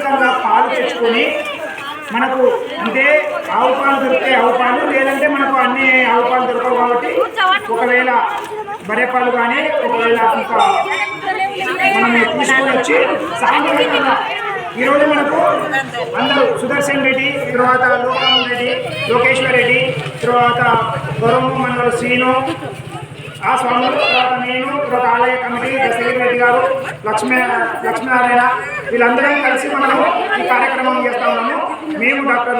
సాంకేతికంగా పాలు తెచ్చుకొని మనకు అంటే ఆవు పాలు దొరికే ఆవు పాలు లేదంటే మనకు అన్ని ఆవు పాలు దొరకవు కాబట్టి ఒకవేళ బరే పాలు కానీ ఒకవేళ ఇంకా మనం తీసుకొని వచ్చి సాయంత్రంగా ఈరోజు మనకు అందరూ సుదర్శన్ రెడ్డి తర్వాత లోకం రెడ్డి లోకేశ్వర్ రెడ్డి తర్వాత గౌరవ మనవరు శ్రీను ఆ స్వామి నేను తర్వాత ఆలయ కమిటీ దశరథ రెడ్డి గారు లక్ష్మీ లక్ష్మీనారాయణ వీళ్ళందరం కలిసి మనము ఈ కార్యక్రమం చేస్తా ఉన్నాము. మేము డాక్టర్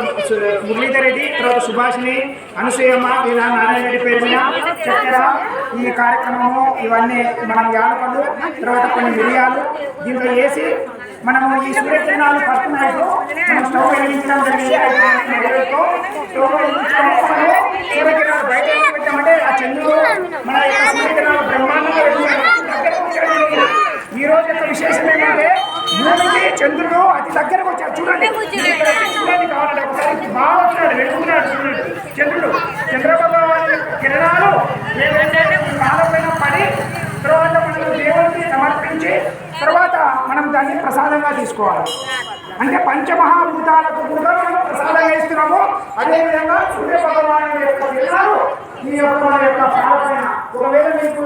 మురళీధర్ రెడ్డి తర్వాత సుభాషిణి అనసూయమ్మ వీళ్ళ నారాయణ రెడ్డి పేరు మీద చక్కెర ఈ కార్యక్రమము ఇవన్నీ మనం యాలపళ్ళు తర్వాత కొన్ని మిరియాలు దీంట్లో వేసి మనము ఈ సూర్యకిరణాలు పడుతున్నాయి మనం స్టవ్ వెలిగించడం జరిగింది. స్టవ్ వెలిగించడం మనము సూర్యకిరణాలు బయట ఎందుకు పెట్టామంటే ఆ చంద్రుడు మన యొక్క సూర్యకిరణాలు బ్రహ్మాండంగా వెలుగుతాయి. దగ్గరకు వచ్చాడు ఈయన. ఈ రోజు యొక్క విశేషం ఏంటంటే భూమికి చంద్రుడు అతి దగ్గరకు వచ్చాడు చూడండి. చూడండి కావాలంటే ఒకసారి బాగా వచ్చాడు చూడండి. చంద్రుడు చంద్రబాబు కిరణాలు ఏదైతే కాలపైన పడి తర్వాత మనం దేవుడికి సమర్పించి తర్వాత మనం దాన్ని ప్రసాదంగా తీసుకోవాలి. అంటే పంచమహాభూతాలకు కూడా మనం ప్రసాదంగా ఇస్తున్నాము అదేవిధంగా సూర్య భగవాను యొక్క కిరణాలు ఈ యొక్క మన యొక్క పాలపైన ఒకవేళ మీకు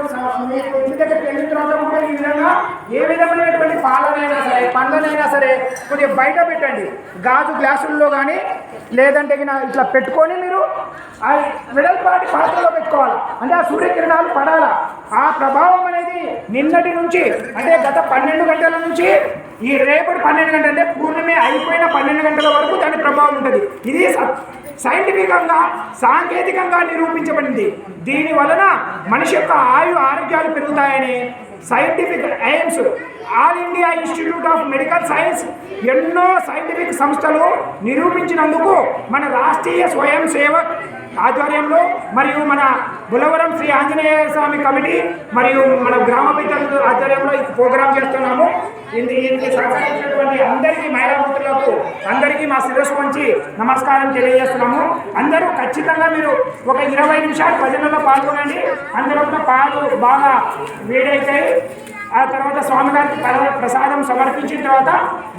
మీకు ఇంటి దగ్గరికి వెళ్ళిన తర్వాత కూడా ఈ విధంగా ఏ పాలనైనా సరే సరే కొద్దిగా బయట పెట్టండి. గాజు గ్లాసుల్లో కానీ లేదంటే గిన ఇట్లా పెట్టుకొని మీరు ఆ వెడల్పాటి పాత్రలో పెట్టుకోవాలి. అంటే ఆ సూర్యకిరణాలు పడాలా? ఆ ప్రభావం అనేది నిన్నటి నుంచి అంటే గత పన్నెండు గంటల నుంచి ఈ రేపటి పన్నెండు గంటల అంటే పూర్ణమే అయిపోయిన పన్నెండు గంటల వరకు దాని ప్రభావం ఉంటుంది. ఇది స- సైంటిఫికంగా సాంకేతికంగా నిరూపించబడింది. దీని వలన మనిషి యొక్క ఆయు ఆరోగ్యాలు పెరుగుతాయని scientific AIIMS all India institute of medical science ఎన్నో సైంటిఫిక్ సంస్థలు నిరూపించినందుకు మన రాష్ట్రీయ స్వయం సేవక్ ఆధ్వర్యంలో మరియు మన బులవరం శ్రీ ఆంజనేయ స్వామి కమిటీ మరియు మన గ్రామ పెద్దల ఆధ్వర్యంలో ఈ ప్రోగ్రాం చేస్తున్నాము. ఇంది ఇందుకు సహకరించినటువంటి అందరికీ మహిళా మిత్రులకు అందరికీ మా శిరస్సు వంచి నమస్కారం తెలియజేస్తున్నాము. అందరూ ఖచ్చితంగా మీరు ఒక ఇరవై నిమిషాలు భజనలో పాల్గొనండి. అందులో ఉన్న పాలు బాగా వేడైతాయి. ఆ తర్వాత స్వామివారికి ప్రసాదం సమర్పించిన తర్వాత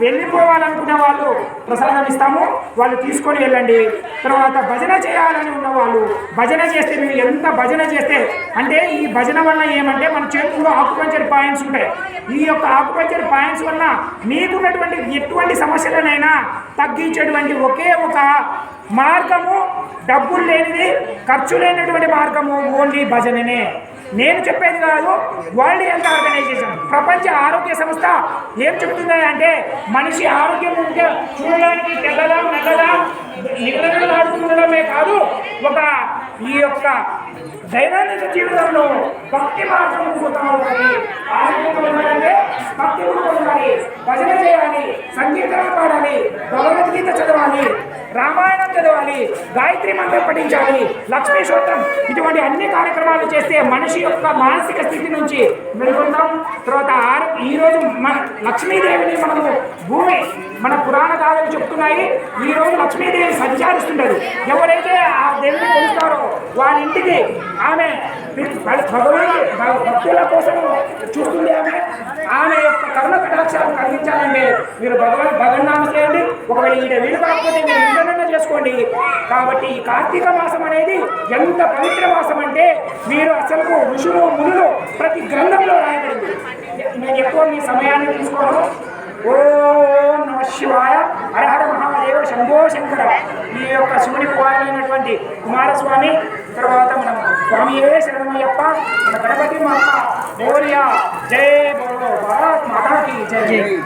వెళ్ళిపోవాలనుకునే వాళ్ళు ప్రసాదం ఇస్తాము వాళ్ళు తీసుకొని వెళ్ళండి. తర్వాత భజన చేయాలని ఉన్న వాళ్ళు భజన చేస్తే మీరు ఎంత భజన చేస్తే అంటే ఈ భజన వల్ల ఏమంటే మన చేతుల్లో ఆకుపంచర్ పాయింట్స్ ఉంటాయి. ఈ యొక్క ఆకుపంచర్ పాయింట్స్ వల్ల మీకున్నటువంటి ఎటువంటి సమస్యలనైనా తగ్గించేటువంటి ఒకే ఒక మార్గము డబ్బులు లేనిది ఖర్చు లేనటువంటి మార్గము ఓన్లీ భజననే. నేను చెప్పేది కాదు వరల్డ్ హెల్త్ ఆర్గనైజేషన్ ప్రపంచ ఆరోగ్య సంస్థ ఏం చెబుతుంది అంటే మనిషి ఆరోగ్యం ఉంటే చూడడానికి తెల్లదా నల్లదా నిలబడాడుతుండడమే కాదు ఒక ఈ యొక్క దైనందిన జీవితంలో భక్తి మార్గం పోతామని ఆరోగ్యంగా భక్తి ఉండాలి. భజన చేయాలి సంగీతం పాడాలి భగవద్గీత చదవాలి. రామాయణం చదవాలి గాయత్రి మంత్రం పఠించాలి. లక్ష్మీ సూత్రం ఇటువంటి అన్ని కార్యక్రమాలు చేస్తే మనిషి యొక్క మానసిక స్థితి నుంచి మెరుగుందాం. తర్వాత ఆరు ఈరోజు మన లక్ష్మీదేవిని మనము భూమి మన పురాణ గాథలు చెప్తున్నాయి. ఈ రోజు లక్ష్మీదేవి సంచారిస్తుంటారు ఎవరైతే ఆ దేవిని కొలుస్తారో వాళ్ళ ఇంటికి ఆమె భగవాన్ భక్తుల కోసం చూస్తుంది ఆమె. కటాక్షాలను కలిగించాలంటే మీరు భగవాన్ భగవన్నామ చేయండి. ఒకవేళ ఈడ వీలు కాకపోతే మీరు ఇంటర్నన్నా చేసుకోండి. కాబట్టి ఈ కార్తీక మాసం అనేది ఎంత పవిత్ర మాసం అంటే మీరు అసలు ఋషులు మునులు ప్రతి గ్రంథంలో రాయబడింది. నేను ఎక్కువ మీ సమయాన్ని తీసుకోను. ఓం నమ శివాయ. హరహర మహాదేవ శంభో శంకర. ఈ యొక్క శివుని కుమారులైనటువంటి కుమారస్వామి తర్వాత స్వామి స్వామియే శరణమయ్యప్ప మన గణపతి మాత જય બોલો ભારત માતા કી જય.